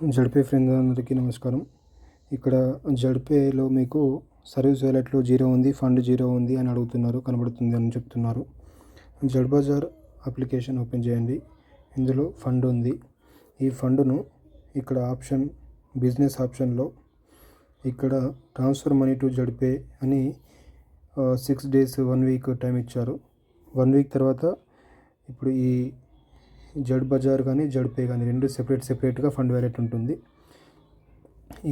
ZP friend అందరికీ నమస్కారం. ఇక్కడ జడ్పేలో మీకు సర్వీస్ వ్యాలెట్లో జీరో ఉంది ఫండ్ జీరో ఉంది అని అడుగుతున్నారు కనబడుతుంది అని చెప్తున్నారు. జడ్ బజార్ అప్లికేషన్ ఓపెన్ చేయండి. ఇందులో ఫండ్ ఉంది. ఈ ఫండ్ను ఇక్కడ ఆప్షన్ బిజినెస్ ఆప్షన్లో ఇక్కడ ట్రాన్స్ఫర్ మనీ టు జడ్పే అని six days one week time ఇచ్చారు. వన్ వీక్ తర్వాత ఇప్పుడు ఈ జడ్ బజార్ కానీ జడ్ పే కానీ రెండు సెపరేట్ సెపరేట్గా ఫండ్ వ్యాలెట్ ఉంటుంది.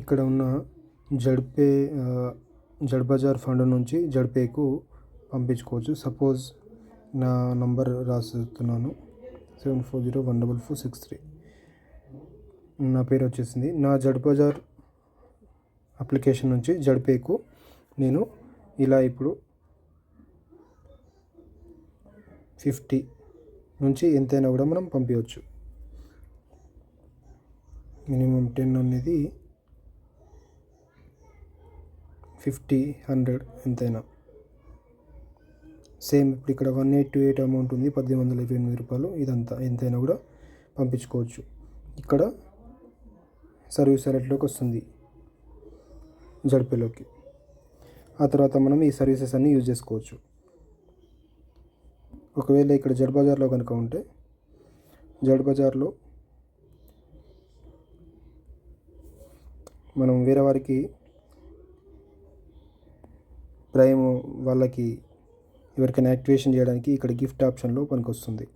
ఇక్కడ ఉన్న Z pay Z bazaar fund నుంచి జడ్ పేకు పంపించుకోవచ్చు. సపోజ్ నా నంబర్ రాస్తున్నాను. Seven four zero one double four six three. నా పేరు వచ్చేసింది. నా జడ్ బజార్ అప్లికేషన్ నుంచి జడ్ పేకు నేను ఇలా ఇప్పుడు ఫిఫ్టీ నుంచి ఎంతైనా కూడా మనం పంపించవచ్చు మినిమం టెన్ అనేది ఫిఫ్టీ హండ్రెడ్ ఎంతైనా. సేమ్ ఇప్పుడు ఇక్కడ one eight two eight amount ఉంది పద్దెనిమిది వందల ఇరవై ఎనిమిది రూపాయలు. ఇదంతా ఎంతైనా కూడా పంపించుకోవచ్చు. ఇక్కడ సర్వీస్ అలెట్లోకి వస్తుంది జడ్పేలోకి. ఆ తర్వాత మనం ఈ సర్వీసెస్ అన్నీ యూజ్ చేసుకోవచ్చు. ఒకవేళ ఇక్కడ జడ్ బజార్లో కనుక ఉంటే జడ్ బజార్లో మనం వేరే వారికి ప్రైమ్ వాళ్ళకి ఎవరికైనా యాక్టివేషన్ చేయడానికి ఇక్కడ గిఫ్ట్ ఆప్షన్లో పనికొస్తుంది.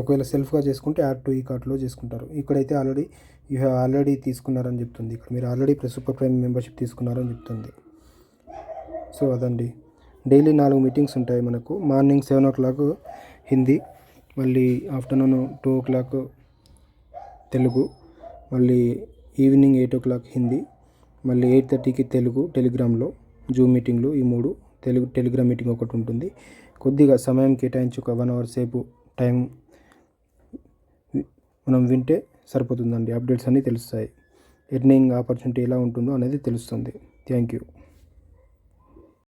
ఒకవేళ సెల్ఫ్గా చేసుకుంటే యాడ్ టు ఈ కార్ట్లో చేసుకుంటారు. ఇక్కడైతే ఆల్రెడీ యూ హ్యావ్ ఆల్రెడీ తీసుకున్నారని చెప్తుంది. ఇక్కడ మీరు ఆల్రెడీ సూపర్ ప్రైమ్ మెంబర్షిప్ తీసుకున్నారని చెప్తుంది. సో అదండి. డైలీ నాలుగు మీటింగ్స్ ఉంటాయి మనకు. Morning seven o'clock Hindi మళ్ళీ afternoon two o'clock Telugu మళ్ళీ evening eight o'clock Hindi మళ్ళీ ఎయిట్ థర్టీకి తెలుగు టెలిగ్రామ్లో జూమ్ మీటింగ్లు ఈ మూడు తెలుగు టెలిగ్రామ్ మీటింగ్ ఒకటి ఉంటుంది. కొద్దిగా సమయం కేటాయించి ఒక వన్ అవర్ సేపు టైం మనం వింటే సరిపోతుందండి. అప్డేట్స్ అన్నీ తెలుస్తాయి. ఎర్నింగ్ ఆపర్చునిటీ ఎలా ఉంటుందో అనేది తెలుస్తుంది. Thank you.